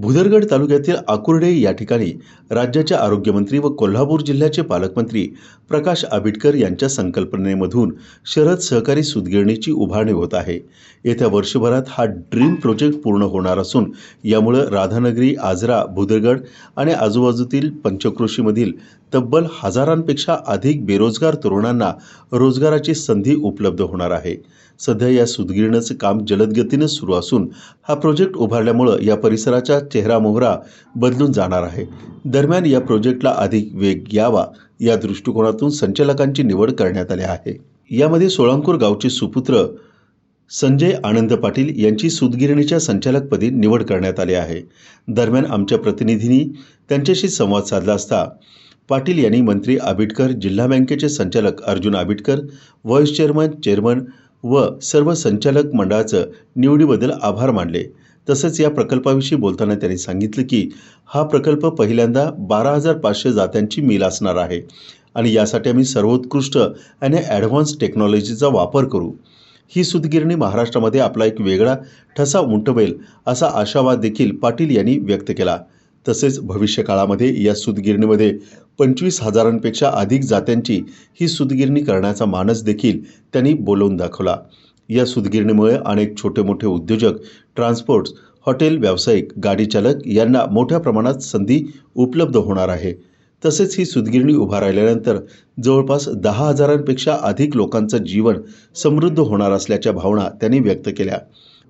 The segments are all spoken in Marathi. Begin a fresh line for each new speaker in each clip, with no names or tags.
भुदरगड तालुक्यातील आकुर्डे या ठिकाणी राज्याचे आरोग्यमंत्री व कोल्हापूर जिल्ह्याचे पालकमंत्री प्रकाश आबिटकर यांच्या संकल्पनेमधून शरद सहकारी सुदगिरणीची उभारणी होत आहे. येत्या वर्षभरात हा ड्रीम प्रोजेक्ट पूर्ण होणार असून यामुळं राधानगरी आजरा भुदरगड आणि आजूबाजूतील पंचक्रोशीमधील तब्बल हजारांपेक्षा अधिक बेरोजगार तरुणांना रोजगाराची संधी उपलब्ध होणार आहे. सध्या या सूतगिरणीचं काम जलदगतीनं सुरू असून हा प्रोजेक्ट उभारल्यामुळं या परिसराचा चेहरामोहरा बदलून जाणार आहे. दरम्यान या प्रोजेक्टला अधिक वेग यावा या दृष्टिकोनातून संचालकांची निवड करण्यात आली आहे. यामध्ये सोळांकूर गावचे सुपुत्र संजय आनंद पाटील यांची सुदगिरणीच्या संचालकपदी निवड करण्यात आली आहे. दरम्यान आमच्या प्रतिनिधींनी त्यांच्याशी संवाद साधला असता पाटील यांनी मंत्री आबिटकर जिल्हा बँकेचे संचालक Arjun Abitkar vice chairman chairman व सर्व संचालक मंडळाचं निवडीबद्दल आभार मानले. तसंच या प्रकल्पाविषयी बोलताना त्यांनी सांगितलं की हा प्रकल्प पहिल्यांदा बारा हजार पाचशे जात्यांची मिल असणार आहे आणि यासाठी आम्ही सर्वोत्कृष्ट आणि ॲडव्हान्स टेक्नॉलॉजीचा वापर करू. ही सुतगिरणी महाराष्ट्रामध्ये आपला एक वेगळा ठसा उमटवेल असा आशावाद देखील पाटील यांनी व्यक्त केला. तसेच भविष्यकाळामध्ये या सूतगिरणीमध्ये पंचवीस हजारांपेक्षा अधिक जात्यांची ही सूतगिरणी करण्याचा मानस देखील त्यांनी बोलवून दाखवला. या सूतगिरणीमुळे अनेक छोटे मोठे उद्योजक ट्रान्सपोर्ट्स हॉटेल व्यावसायिक गाडीचालक यांना मोठ्या प्रमाणात संधी उपलब्ध होणार आहे. तसेच ही सुतगिरणी उभा राहिल्यानंतर जवळपास दहा हजारांपेक्षा अधिक लोकांचं जीवन समृद्ध होणार असल्याच्या भावना त्यांनी व्यक्त केल्या.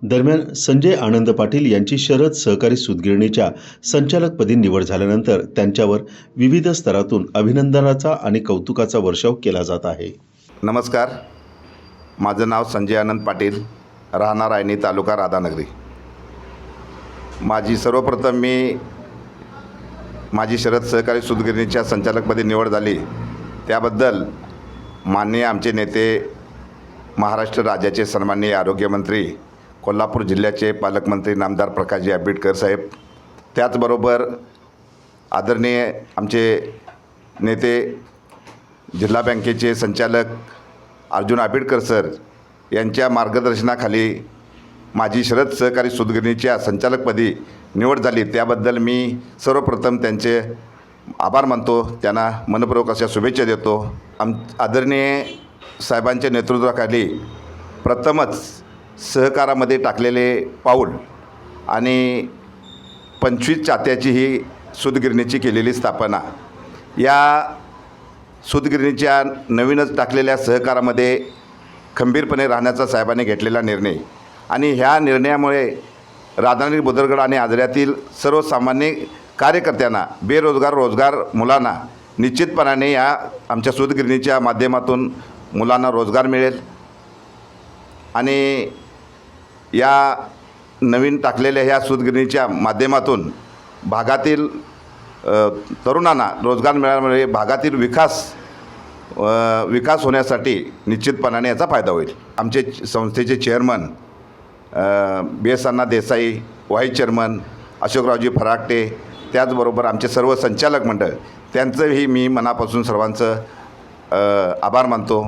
दरम्यान संजय आनंद पाटील यांची शरद सहकारी सुतगिरणीच्या संचालकपदी निवड झाल्यानंतर त्यांच्यावर विविध स्तरातून अभिनंदनाचा आणि कौतुकाचा वर्षाव केला जात आहे.
नमस्कार. माझं नाव संजय आनंद पाटील राहणार आयनी तालुका राधानगरी. माझी सर्वप्रथम मी माझी शरद सहकारी सुतगिरणीच्या संचालकपदी निवड झाली. त्याबद्दल माननीय आमचे नेते महाराष्ट्र राज्याचे सन्माननीय आरोग्यमंत्री कोल्हापूर जिल्ह्याचे पालकमंत्री नामदार प्रकाशजी आंबेडकर साहेब. त्याचबरोबर आदरणीय आमचे नेते जिल्हा बँकेचे संचालक अर्जुन आंबेडकर सर यांच्या मार्गदर्शनाखाली माझी शरद सहकारी सुदगिरणीच्या संचालकपदी निवड झाली. त्याबद्दल मी सर्वप्रथम त्यांचे आभार मानतो. त्यांना मनपूर्वक अशा शुभेच्छा देतो. आम आदरणीय साहेबांच्या नेतृत्वाखाली प्रथमच सहकारामध्ये टाकलेले पाऊल आणि पंचवीस चात्याची ही सुतगिरणीची केलेली स्थापना या सुतगिरणीच्या नवीनच टाकलेल्या सहकारामध्ये खंबीरपणे राहण्याचा साहेबांनी घेतलेला निर्णय आणि ह्या निर्णयामुळे राधानगरी बुदरगड आणि आजऱ्यातील सर्वसामान्य कार्यकर्त्यांना बेरोजगार रोजगार मुलांना निश्चितपणाने या आमच्या सूतगिरणीच्या माध्यमातून मुलांना रोजगार मिळेल आणि या नवीन टाकलेल्या ह्या सूतगिरणीच्या माध्यमातून भागातील तरुणांना रोजगार मिळाल्यामुळे भागातील विकास विकास होण्यासाठी निश्चितपणाने याचा फायदा होईल. आमचे संस्थेचे chairman B S Anna Desai vice chairman Ashokraoji Pharate त्याचबरोबर आमचे सर्व संचालक मंडळ त्यांचंही मी मनापासून सर्वांचं आभार मानतो.